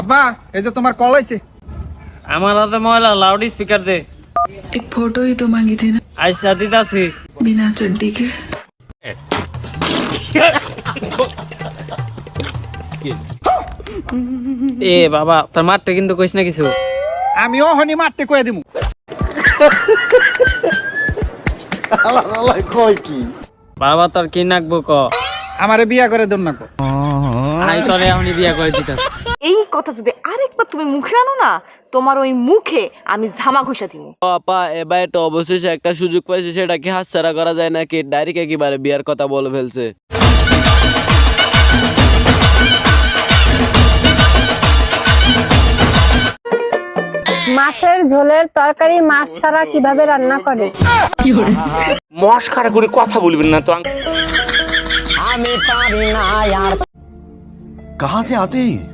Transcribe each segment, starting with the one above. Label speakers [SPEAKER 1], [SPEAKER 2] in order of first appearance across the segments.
[SPEAKER 1] আব্বা এই যে তোমার কল আইছে
[SPEAKER 2] আমার হাতে ময়লা লাউড স্পিকার দে
[SPEAKER 3] एक फोटो ही तो मांगी थी ना
[SPEAKER 2] আজ সাথে আছি
[SPEAKER 3] बिना चड्डी के
[SPEAKER 2] এ বাবা তোর মারতে কিন্তু কইস না কিছু
[SPEAKER 1] আমিও হনি মারতে কয়ে দিমু
[SPEAKER 2] বাবা তোর কি নাকবো ক
[SPEAKER 1] আমারে বিয়া করে দন নাকো
[SPEAKER 2] আই তোরে এখনই বিয়া করে দিতাস
[SPEAKER 4] এই কথা যদি আরেকবার তুমি মুখে আনো না তোমার ওই মুখে আমি ঝামা ঘষা দিব
[SPEAKER 5] ও আপা এবার তো অবশেষে একটা সুযোগ পাইছে সেটা কি হাতছাড়া করা যায় নাকি ডাইরেক্ট একেবারে বিয়ার কথা বলে ফেলছে
[SPEAKER 6] মাছের ঝোলের তরকারি মাছ ছাড়া কিভাবে রান্না করে
[SPEAKER 7] মস্কারা করে কথা বলবেন না তো
[SPEAKER 8] कहाँ से आते हैं ये?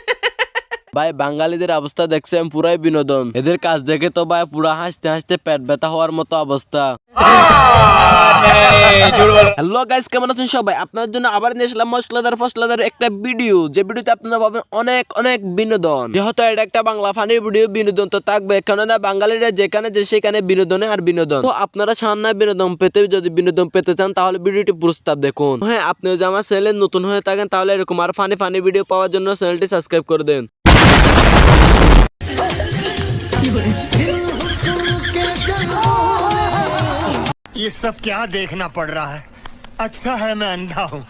[SPEAKER 5] ভাই, বাঙালিদের অবস্থা দেখছেন পুরাই বিনোদন। এদের কাজ দেখে তো ভাই পুরা হাসতে হাসতে পেট ব্যথা হওয়ার মতো অবস্থা। ভিডিও যে বিনোদন। থাকবে। কেননা বাঙালিরা যেখানে যে সেখানে বিনোদনে আর বিনোদন। তো আপনারা বিনোদন পেতে, যদি বিনোদন পেতে চান, তাহলে ভিডিওটি প্রস্তাব দেখুন। হ্যাঁ আপনি যদি আমার চ্যানেলে নতুন হয়ে থাকেন, তাহলে এরকম আর ফানি ফানি ভিডিও পাওয়ার জন্য চ্যানেলটি সাবস্ক্রাইব করে দেন।
[SPEAKER 9] ये सब क्या देखना पड़ रहा है अच्छा है मैं अंधा हूँ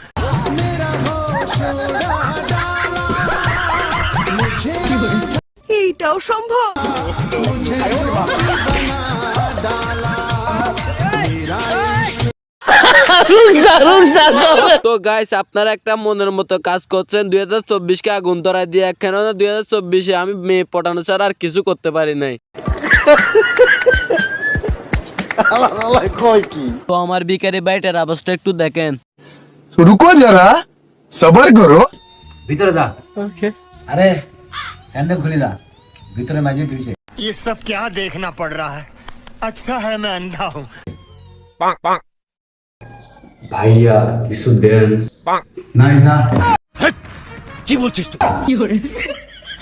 [SPEAKER 4] এইটাও সম্ভব
[SPEAKER 5] তো গাইস আপনারা একটা মনের মতো কাজ করছেন দুই হাজার চব্বিশকে আগুন ধরাই দিয়ে কেননা দুই হাজার চব্বিশে আমি মেয়ে পটানো ছাড়া আর কিছু করতে পারি নাই তো আমার বিকারি বাইটের অবস্থা একটু দেখেন
[SPEAKER 8] रुको जरा सबर करो
[SPEAKER 10] ভিতরে যা আরে স্যান্ডেল খুলে যা ভিতরে ম্যাজিক ঢুকছে
[SPEAKER 9] ये सब क्या देखना पड़ रहा है अच्छा है मैं अंधा हूँ
[SPEAKER 10] ভাইয়া কিছু দেন নাই যা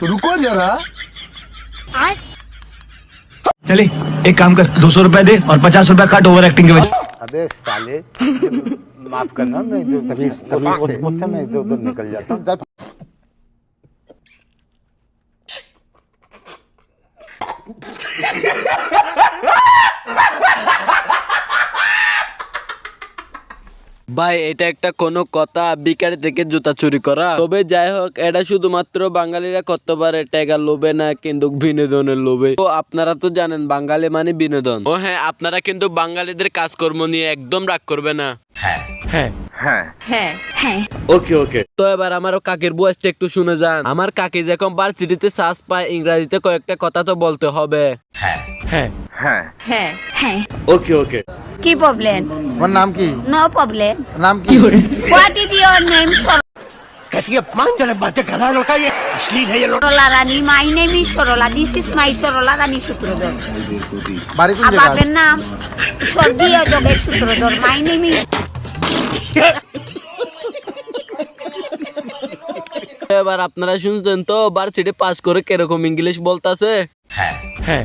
[SPEAKER 8] रुको जरा
[SPEAKER 11] चले एक काम कर दो सौ रुपया दे और पचास रुपया काट ओवर एक्टिंग के वजह
[SPEAKER 8] अबे साले माफ करना मैं जो कभी मुझसे मैं इधर उधर निकल जाता हूँ
[SPEAKER 5] ভাই এটা একটা কোনো কথা বিকারি থেকে জুতা চুরি করা। তবে যাই হোক এটা শুধুমাত্র বাঙালিরা করতে পারে টেগার লোভে না কিন্তু বিনোদনের লোভে। তো আপনারা তো জানেন বাঙালি মানে বিনোদন। ও হ্যাঁ আপনারা কিন্তু বাঙালিদের কাজকর্ম নিয়ে একদম রাগ করবে না।
[SPEAKER 4] হ্যাঁ।
[SPEAKER 5] তো এবার আমার কাকের বয়সটা একটু শুনে যান। আমার কাকি যখন ভার্সিটিতে শ্বাস পায় ইংরাজিতে কয়েকটা কথা তো বলতে হবে।
[SPEAKER 4] হ্যাঁ। হ্যাঁ।
[SPEAKER 6] কি প্রবলেম
[SPEAKER 1] তোমার নাম কি
[SPEAKER 6] নো প্রবলেম
[SPEAKER 1] নাম কি
[SPEAKER 6] হোয়াট ইজ ইওর নেম
[SPEAKER 9] कैसी अपमान जनक बातें कर रहा है लड़का ये अश्लील है ये
[SPEAKER 6] Sarala Rani my name is Sarala this is my Sarala Rani Sutradhar
[SPEAKER 1] বাড়ি কোন
[SPEAKER 6] আর
[SPEAKER 1] জায়গা
[SPEAKER 6] বাপের নাম স্বর্গীয় যোগের সূত্রধর মাই নেম ইজ
[SPEAKER 5] এবার আপনারা শুনছেন তো ভার্সিটি পাস করে কিরকম ইংলিশ বলতাছে
[SPEAKER 4] হ্যাঁ হ্যাঁ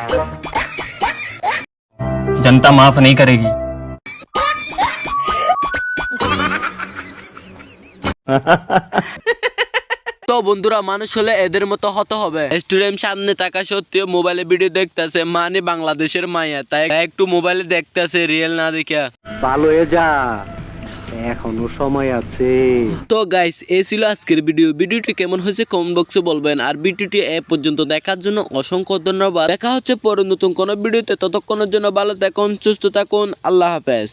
[SPEAKER 2] जनता माफ नहीं करेगी
[SPEAKER 5] তো বন্ধুরা মানুষ হলে এদের মতো হতে হবে স্টুডেন্ট সামনে থাকা সত্ত্বেও মোবাইলে ভিডিও দেখতেছে মানে বাংলাদেশের মায়া তাই একটু মোবাইলে দেখতেছে রিয়েল না দেখা
[SPEAKER 2] ভালো হয়ে যা এখনও সময় আছে।
[SPEAKER 5] তো গাইস এই ছিল আজকের ভিডিও ভিডিওটি কেমন হয়েছে কমেন্ট বক্সে বলবেন। আর ভিডিওটি এ পর্যন্ত দেখার জন্য অসংখ্য ধন্যবাদ। দেখা হচ্ছে পরে নতুন কোনো ভিডিওতে ততক্ষণের জন্য ভালো থাকুন, সুস্থ থাকুন। আল্লাহ হাফেজ।